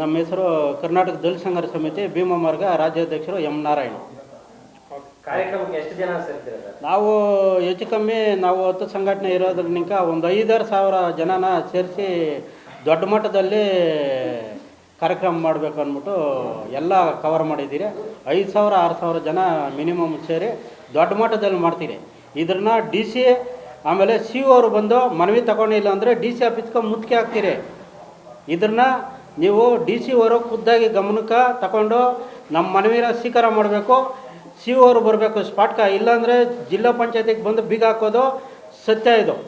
[SPEAKER 12] ನಮ್ಮ ಹೆಸರು ಕರ್ನಾಟಕ ದಲಿತ ಸಂಘರ್ಷ ಸಮಿತಿ ಭೀಮಾ ಮಾರ್ಗ ರಾಜ್ಯಾಧ್ಯಕ್ಷರು ಎಂ ನಾರಾಯಣ. ನಾವು ಹೆಚ್ಚು ಕಮ್ಮಿ ನಾವು ಹತ್ತು ಸಂಘಟನೆ ಇರೋದ್ರಿಂದ ಒಂದು ಐದಾರು ಸಾವಿರ ಜನನ ಸೇರಿಸಿ ದೊಡ್ಡ ಮಟ್ಟದಲ್ಲಿ ಕಾರ್ಯಕ್ರಮ ಮಾಡಬೇಕು ಅಂದ್ಬಿಟ್ಟು ಎಲ್ಲ ಕವರ್ ಮಾಡಿದ್ದೀರಿ. ಐದು ಸಾವಿರ, ಆರು ಸಾವಿರ ಜನ ಮಿನಿಮಮ್ ಸೇರಿ ದೊಡ್ಡ ಮಟ್ಟದಲ್ಲಿ ಮಾಡ್ತೀರಿ. ಇದನ್ನ ಡಿ ಸಿ ಆಮೇಲೆ ಸಿ ಅವರು ಬಂದು ಮನವಿ ತಗೊಂಡಿಲ್ಲ ಅಂದರೆ ಡಿ ಸಿ ಆಫೀಸ್ಗೆ ಮುತ್ತಿಗೆ ಹಾಕ್ತೀರಿ. ಇದನ್ನ ನೀವು ಡಿ ಸಿ ಅವರು ಖುದ್ದಾಗಿ ಗಮನಕ್ಕೆ ತಗೊಂಡು ನಮ್ಮ ಮನವಿನ ಸ್ವೀಕಾರ ಮಾಡಬೇಕು. ಸಿ ಅವರು ಬರಬೇಕು ಸ್ಪಾಟ್ಕ ಇಲ್ಲಾಂದರೆ ಜಿಲ್ಲಾ ಪಂಚಾಯತಿಗೆ ಬಂದು ಬೀಗ ಹಾಕೋದು ಸತ್ಯ ಇದು.